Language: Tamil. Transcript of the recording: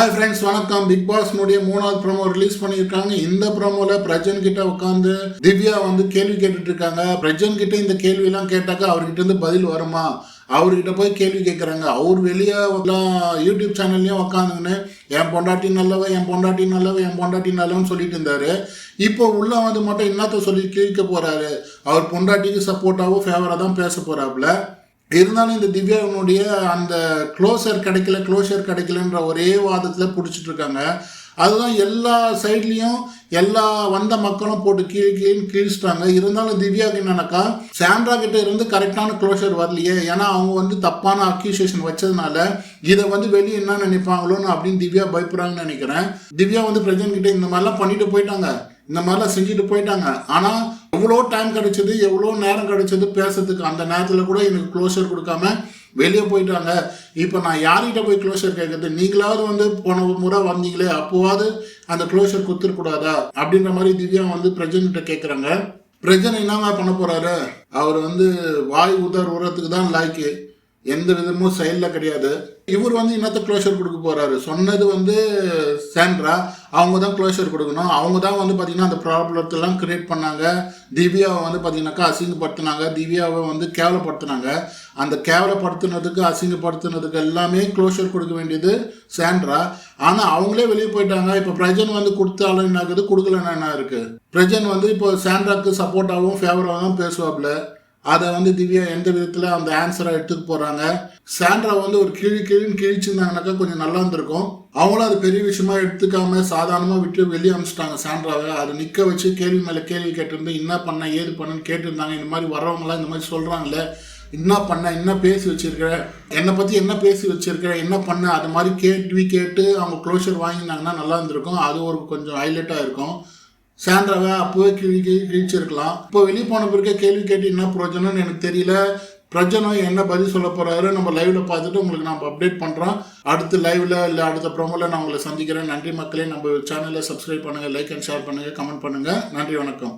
ஹாய் ஃப்ரெண்ட்ஸ் வணக்கம். பிக் பாஸ் உடைய மூணாவது ப்ரோமோ ரிலீஸ் பண்ணியிருக்காங்க. இந்த ப்ரோமோல பிரஜன் கிட்ட உட்காந்து திவ்யா வந்து கேள்வி கேட்டுட்டு இருக்காங்க பிரஜன் கிட்ட இந்த கேள்வியெல்லாம் கேட்டாக்கா அவர்கிட்ட இருந்து பதில் வருமா? அவர்கிட்ட போய் கேள்வி கேட்குறாங்க அவர் வெளியே யூடியூப் சேனல்லையும் உக்காந்துங்கன்னு என் பொண்டாட்டி நல்லவ என் பொண்டாட்டி நல்லவ என் பொண்டாட்டி நல்லவன்னு சொல்லிட்டு இருந்தாரு. இப்போ உள்ள வந்து மட்டும் என்னத்த சொல்லி கேட்க போறாரு? அவர் பொண்டாட்டிக்கு சப்போர்ட்டாவோ ஃபேவராக தான் பேச போறாப்புல. இருந்தாலும் இந்த திவ்யாவினுடைய அந்த க்ளோசர் கிடைக்கல க்ளோஷர் கிடைக்கலன்ற ஒரே வாதத்தில் பிடிச்சிட்டு இருக்காங்க அதுதான் எல்லா சைட்லேயும் எல்லா வந்த மக்களும் போட்டு கீழ் கீழ் கீழ்ச்சிட்டாங்க. இருந்தாலும் திவ்யாவுக்கு என்னன்னாக்கா சாண்ட்ரா கிட்ட இருந்து கரெக்டான க்ளோஷர் வரலையே. ஏன்னா அவங்க வந்து தப்பான அக்யூசியேஷன் வச்சதுனால இதை வந்து வெளியே என்ன நினைப்பாங்களோன்னு அப்படின்னு திவ்யா பயப்படுறாங்கன்னு நினைக்கிறேன். திவ்யா வந்து பிரஜன் கிட்ட இந்த மாதிரிலாம் பண்ணிட்டு போயிட்டாங்க. இந்த மாதிரிலாம் செஞ்சுட்டு போயிட்டாங்க. ஆனால் எவ்வளோ டைம் கிடைச்சது எவ்வளோ நேரம் கிடைச்சது பேசுறதுக்கு அந்த நேரத்தில் கூட எனக்கு க்ளோஷர் கொடுக்காம வெளியே போயிட்டாங்க. இப்போ நான் யார்கிட்ட போய் க்ளோஷர் கேட்கறது நீங்களாவது வந்து போன முறை வந்தீங்களே அப்போவாது அந்த க்ளோஷர் கொடுத்துருக்கூடாதா அப்படின்ற மாதிரி திவ்யா வந்து பிரஜன்கிட்ட கேட்குறாங்க பிரஜன் என்னங்க பண்ண போகிறாரு அவர் வந்து வாய் உதர் உரத்துக்கு தான் லாய்க்கு. எந்த விதமும் செயலில் கிடையாது. இவர் வந்து இன்னத்த க்ளோஷர் கொடுக்க போகிறாரு சொன்னது வந்து சேண்ட்ரா அவங்க தான் க்ளோஷர் கொடுக்கணும். அவங்க தான் வந்து பார்த்தீங்கன்னா அந்த ப்ராப்ளத்தெல்லாம் க்ரியேட் பண்ணாங்க. திவ்யாவை வந்து பார்த்தீங்கன்னாக்கா அசிங்கப்படுத்தினாங்க. திவ்யாவை வந்து கேவலப்படுத்தினாங்க. அந்த கேவலப்படுத்தினதுக்கு அசிங்கப்படுத்தினதுக்கு எல்லாமே க்ளோஷர் கொடுக்க வேண்டியது சேண்ட்ரா ஆனால் அவங்களே வெளியே போயிட்டாங்க. இப்போ பிரஜன் வந்து கொடுத்தாலும் என்ன ஆகுது கொடுக்கலன்னா என்ன இருக்குது பிரஜன் வந்து இப்போ சேண்ட்ராக்கு சப்போர்ட்டாகவும் ஃபேவராகவும் பேசுவாப்ல. அதை வந்து திவ்யா எந்த விதத்தில் அந்த ஆன்சரை எடுத்துக்க போகிறாங்க சாண்ட்ரா வந்து ஒரு கிழி கிழின்னு கிழிச்சிருந்தாங்கனாக்கா கொஞ்சம் நல்லா இருந்திருக்கும். அவங்களும் அது பெரிய விஷயமா எடுத்துக்காம சாதாரணமாக விட்டு வெளியே அனுப்பிச்சிட்டாங்க சாண்ட்ராவை. அதை நிற்க வச்சு கேள்வி மேலே கேள்வி கேட்டிருந்து என்ன பண்ண ஏது பண்ணுன்னு கேட்டிருந்தாங்க. இந்த மாதிரி வர்றவங்களாம் இந்த மாதிரி சொல்கிறாங்களே என்ன பண்ண என்ன பேசி வச்சிருக்கிற என்னை பற்றி என்ன பேசி வச்சிருக்கிற என்ன பண்ண அது மாதிரி கேள்வி கேட்டு அவங்க க்ளோஷர் வாங்கினாங்கன்னா நல்லா இருந்திருக்கும். அது ஒரு கொஞ்சம் ஹைலைட்டாக இருக்கும். சாண்ட்ராவை அப்போவே கிழி கிழி கிழிச்சிருக்கலாம். இப்போ வெளியே போன பிறகு கேள்வி கேட்டு என்ன பிரயோஜனம்னு எனக்கு தெரியல. பிரஜனம் என்ன பதில் சொல்ல போறாரு? நம்ம லைவ்ல பார்த்துட்டு உங்களுக்கு நம்ம அப்டேட் பண்றோம். அடுத்த லைவ்ல இல்லை அடுத்த ப்ரோமோல நான் உங்களை சந்திக்கிறேன். நன்றி மக்களே. நம்ம சேனலை சப்ஸ்கிரைப் பண்ணுங்க லைக் அண்ட் ஷேர் பண்ணுங்க கமெண்ட் பண்ணுங்க. நன்றி வணக்கம்.